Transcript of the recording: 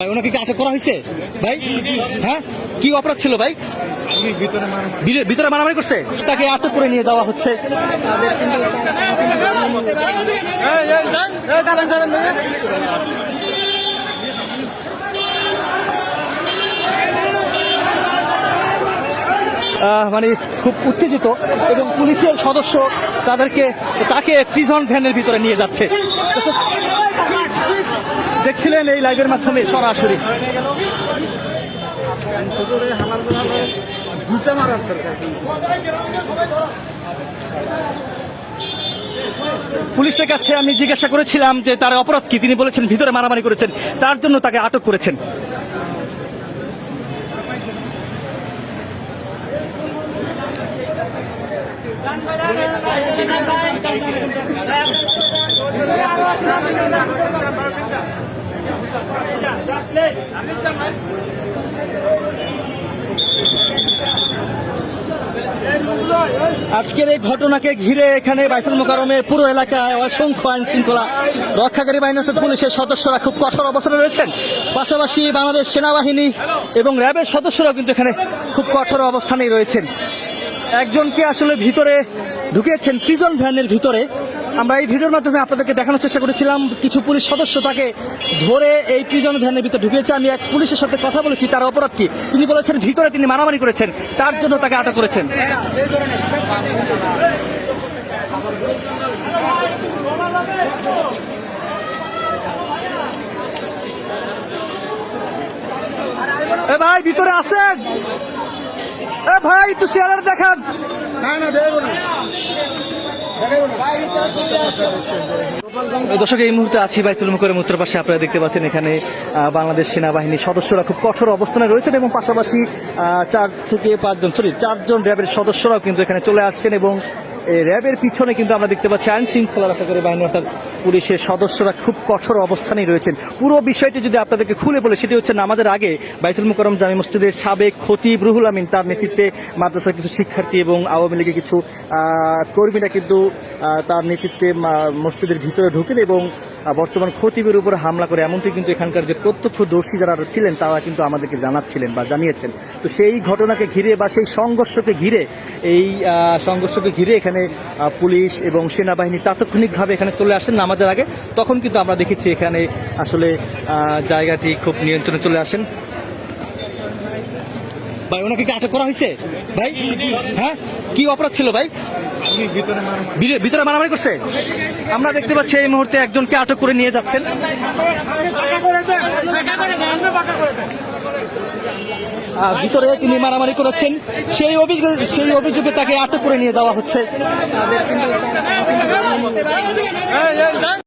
ওনাকে কি আটক করা হয়েছে? ভাই হ্যাঁ? কি অপরাধ ছিল, ভাই? ভিতরে- মারামারি করছে? তাকে আটক করে নিয়ে যাওয়া হচ্ছে। মানে খুব উত্তেজিত এবং পুলিশের সদস্য তাদেরকে তাকে প্রিজন ভ্যানের ভিতরে নিয়ে যাচ্ছে। দেখছিলেন এই লাইভের মাধ্যমে সরাসরি। পুলিশের কাছে আমি জিজ্ঞাসা করেছিলাম যে তার অপরাধ কি? তিনি বলেছেন ভিতরে মারামারি করেছেন। তার জন্য তাকে আটক করেছেন। আজকের এই ঘটনাকে ঘিরে এখানে বাইতুল মোকারমে পুরো এলাকায় অসংখ্য আইন শৃঙ্খলা রক্ষাকারী বাহিনী পুলিশের সদস্যরা খুব কঠোর অবস্থানে রয়েছেন। পাশাপাশি বাংলাদেশ সেনাবাহিনী এবং র্যাবের সদস্যরাও কিন্তু এখানে খুব কঠোর অবস্থানেই রয়েছেন। একজনকে আসলে ভিতরে ঢুকিয়েছেন প্রিজন ভ্যানের ভিতরে। আমরা এই ভিডিওর মাধ্যমে আপনাদেরকে দেখানোর চেষ্টা করেছিলাম, কিছু পুলিশ সদস্য তাকে ধরে এই প্রিজন ভ্যানের ভিতরে ঢুকিয়েছে। আমি এক পুলিশের সাথে কথা বলেছি, তার অপরাধ কি? তিনি বলেছেন, ভিতরে তিনি মারামারি করেছেন, তার জন্য তাকে আটক করেছেন। ভাই, ভিতরে আছেন এ ভাই একটু চেয়ারের দেখান। দর্শক এই মুহূর্তে আছি বাইতুল মুখের উত্তর পাশে। আপনারা দেখতে পাচ্ছেন এখানে আহ, বাংলাদেশ সেনাবাহিনীর সদস্যরা খুব কঠোর অবস্থানে রয়েছেন এবং পাশাপাশি আহ, চার থেকে পাঁচজন সরি চারজন র্যাবের সদস্যরাও কিন্তু এখানে চলে আসছেন এবং র্যাবের পিছনে কিন্তু আমরা দেখতে পাচ্ছি আইন শৃঙ্খলা রক্ষাকারী বাহিনী, অর্থাৎ পুলিশের সদস্যরা খুব কঠোর অবস্থানেই রয়েছেন। পুরো বিষয়টি যদি আপনাদেরকে খুলে বলে, সেটি হচ্ছে নামাজের আগে বাইতুল মুকরম জামি মসজিদের সাবেক খতিব রুহুল আমিন তার নেতৃত্বে মাদ্রাসার কিছু শিক্ষার্থী এবং আওয়ামী লীগের কিছু কর্মীরা কিন্তু তার নেতৃত্বে মসজিদের ভিতরে ঢুকেন এবং বর্তমান খতিবের উপর হামলা করে এমনটি কিন্তু এখানকার যে প্রত্যক্ষদর্শী যারা ছিলেন, তারা কিন্তু আমাদেরকে জানাচ্ছিলেন বা জানিয়েছেন। তো সেই ঘটনাকে ঘিরে বা সেই সংঘর্ষকে ঘিরে, এই সংঘর্ষকে ঘিরে এখানে পুলিশ এবং সেনাবাহিনী তাৎক্ষণিকভাবে এখানে চলে আসেন নামাজের আগে। তখন কিন্তু আমরা দেখেছি এখানে আসলে জায়গাটি খুব নিয়ন্ত্রণে চলে আসেন। ভাই, ওনাকে কি আটক করা হয়েছে? ভাই হ্যাঁ? কি অপরাধ ছিল ভাই? ভিতরে- মারামারি করছে? আমরা দেখতে পাচ্ছি এই মুহূর্তে একজনকে আটক করে নিয়ে যাচ্ছেন। ভিতরে তিনি মারামারি করেছেন। সেই অভিযোগ সেই অভিযোগে তাকে আটক করে নিয়ে যাওয়া হচ্ছে।